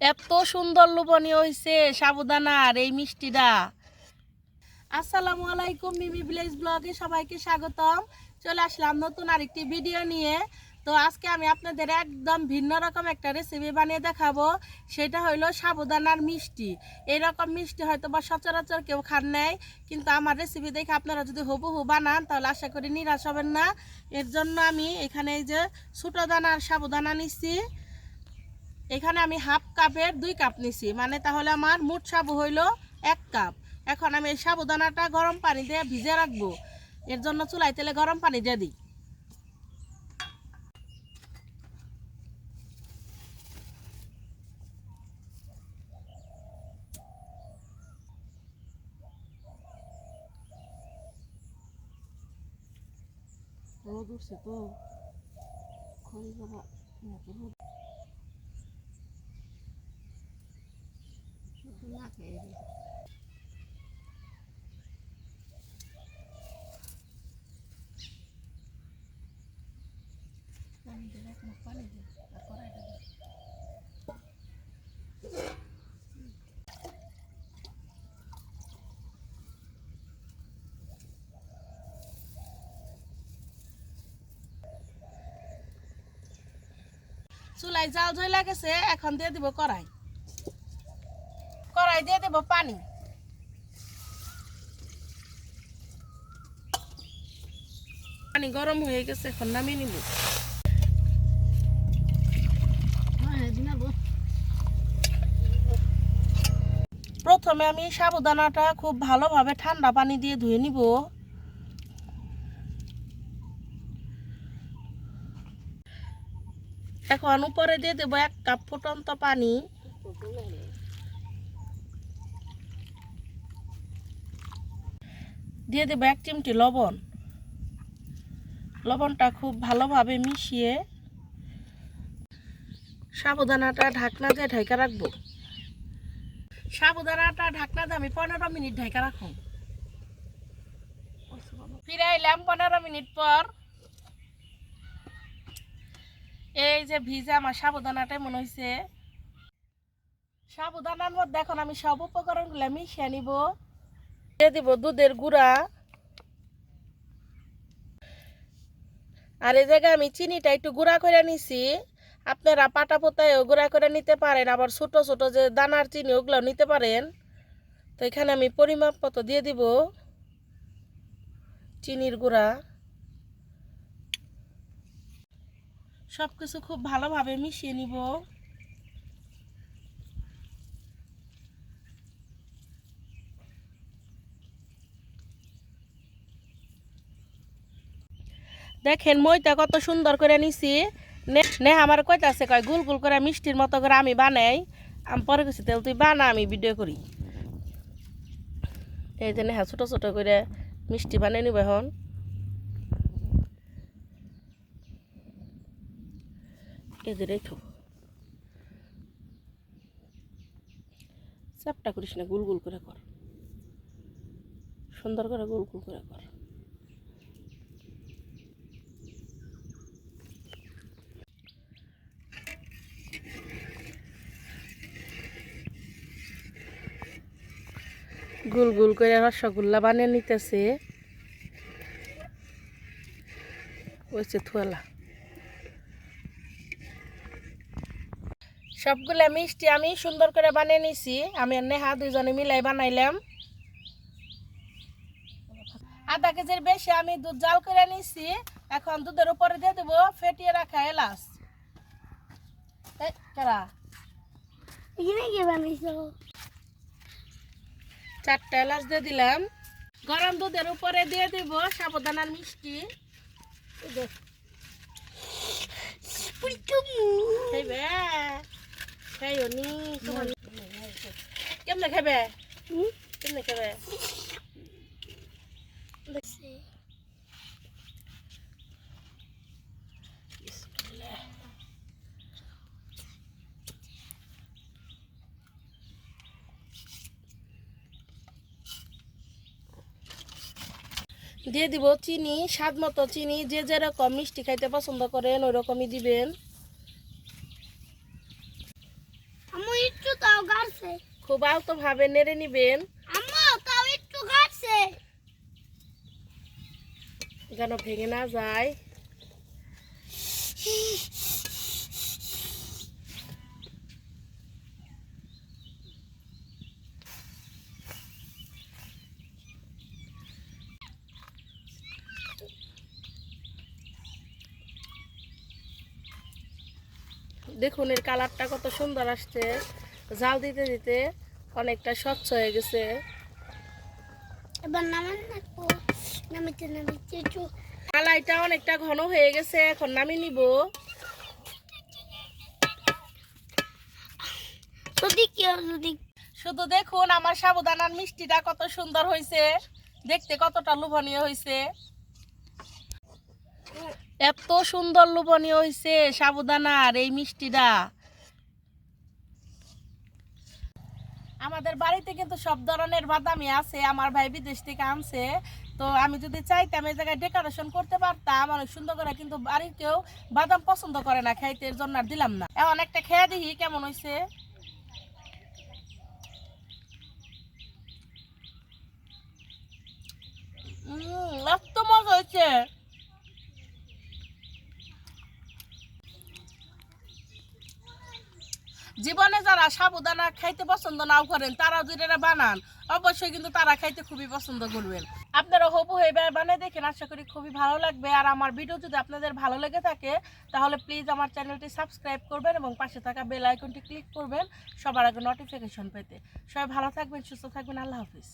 এত সুন্দর লোভনীয় হয়েছে সাবুদানার এই মিষ্টিটা। আসসালামু আলাইকুম মিমি ভিলেজ ব্লগে সবাইকে স্বাগতম। চলে আসলাম নতুন আরেকটি ভিডিও নিয়ে। তো আজকে আমি আপনাদের একদম ভিন্ন রকম একটা রেসিপি বানিয়ে দেখাবো। সেটা হইল সাবুদানার মিষ্টি। এরকম মিষ্টি হয়তো বা সচরাচর কেউ খান নেয় কিন্তু আমার রেসিপি দেখে আপনারা যদি হুবহু বানান, তাহলে আশা করি নিরাশ হবেন না। এর জন্য আমি এখানে এই যে ছোটো দানার সাবুদানা নিচ্ছি এখানে আমি হাফ কাপের দুই কাপ নিছি। মানে তাহলে আমার মোট সাবু হইল এক কাপ। এখন আমি এই সাবুদানাটা গরম পানি দিয়ে ভিজে রাখব। এর জন্য চুলাই তেলে গরম পানি দিয়ে দিই। রোদ উঠছে তো। খড়ি বাবা চুলাই জাল ঝইলা গেছে এখন দিয়ে দিব কড়াই। কড়াই দিয়ে দেব পানি। পানি গরম হয়ে গেছে, এখন নামিয়ে নিব। প্রথমে আমি সাবুদানাটা খুব ভালোভাবে ঠান্ডা পানি দিয়ে ধুয়ে নিব। এখন উপরে দিয়ে দেবো এক কাপ ফুটন্ত পানি। দিয়ে দেবো এক চিমটি লবণ। লবণটা খুব ভালোভাবে মিশিয়ে সাবুদানাটা ঢাকনা দিয়ে ঢাকা রাখব। সাবুদানাটা ঢাকনা দিয়ে আমি পনেরো মিনিট ঢাকা রাখুন ফিরে এলাম পনেরো মিনিট পর। এই যে ভিজে আমার সাবুদানাটাই মনে হয়েছে সাবুদানার মধ্যে এখন আমি সব উপকরণগুলো মিশিয়ে নিব। দিয়ে দিব দুধের গুঁড়া। আর এই জায়গায় আমি চিনিটা একটু গুঁড়া করে নিছি। আপনারা পাটা পোতায়ও গুঁড়া করে নিতে পারেন, আবার ছোট ছোট যে দানার চিনি ওগুলো নিতে পারেন। তো এখানে আমি পরিমাপ মতো দিয়ে দিব চিনির গুঁড়া। সব কিছু খুব ভালোভাবে মিশিয়ে নিব। দেখেন মইটা কত সুন্দর করে নিছি। নে আমার কইতাছে কয়, গুল গুল করে মিষ্টির মতো করে আমি বানাই। আমি, পরে গেছি তেল তুই বানা, আমি ভিডিও করি। এই যে নেহা, ছোট ছোট করে মিষ্টি বানিয়ে নিব এখন। চাপটা করিস না, গুল গুল করে কর। সুন্দর করে গুল গুল করে কর। গুল গুল করে রসগোল্লা বানিয়ে নিতেছে। ওইছে থুয়ালা। সবগুলা মিষ্টি আমি সুন্দর করে বানিয়ে নিছি। আমি নেহা দুজনে মিলাই বানাইলাম। আধা কেজির বেশি আমি দুধ জাল করে নিছি। এখন দুধের উপরে দিয়ে দেবো ফেটিয়ে রাখা এলাচ। কারা? চারটা এলাচ দিয়ে দিলাম। গরম দুধের উপরে দিয়ে দিব সাবধানার মিষ্টি। কেমনে খাবে কেমনে খাইবে? দিয়ে দিব চিনি স্বাদ মতো চিনি যে যেরকম মিষ্টি খাইতে পছন্দ করেন ওই রকমই দিবেন খুব আলতো ভাবে নেড়ে নিবেন। আম্মা তাও একটু কাটছে যেন ভেঙে না যায়। দেখুন এর কালারটা কত সুন্দর আসছে। জাল দিতে দিতে অনেকটা স্বচ্ছ হয়ে গেছে। মালাইটা অনেকটা ঘন হয়ে গেছে এখন নামিয়ে নিব। শুধু দেখুন আমার সাবুদানার মিষ্টিটা কত সুন্দর হয়েছে দেখতে কতটা লোভনীয় হয়েছে এত সুন্দর লোভনীয় হয়েছে সাবুদানার এই মিষ্টিটা। আমাদের বাড়িতে কিন্তু সব ধরনের বাদামি আছে আমার ভাই বিদেশ থেকে আনছে। তো আমি যদি চাইতাম এই জায়গায় ডেকোরেশন করতে পারতাম অনেক সুন্দর করে কিন্তু বাড়ির কেউ বাদাম পছন্দ করে না খাইতে এর জন্য আর দিলাম না। এখন একটা খেয়ে দেখি কেমন হয়েছে উম, এত মজা হয়েছে জীবনে যারা সাবুদানা খাইতে পছন্দ নাও করেন তারা যদি এটা বানান, অবশ্যই কিন্তু তারা খাইতে খুবই পছন্দ করবেন। আপনারা হবু হয়ে বানিয়ে দেখেন, আশা করি খুবই ভালো লাগবে। আর আমার ভিডিও যদি আপনাদের ভালো লেগে থাকে, তাহলে প্লিজ আমার চ্যানেলটি সাবস্ক্রাইব করবেন এবং পাশে থাকা বেল আইকনটি ক্লিক করবেন, সবার আগে নোটিফিকেশন পেতে। সবাই ভালো থাকবেন, সুস্থ থাকবেন, আল্লাহ হাফিজ।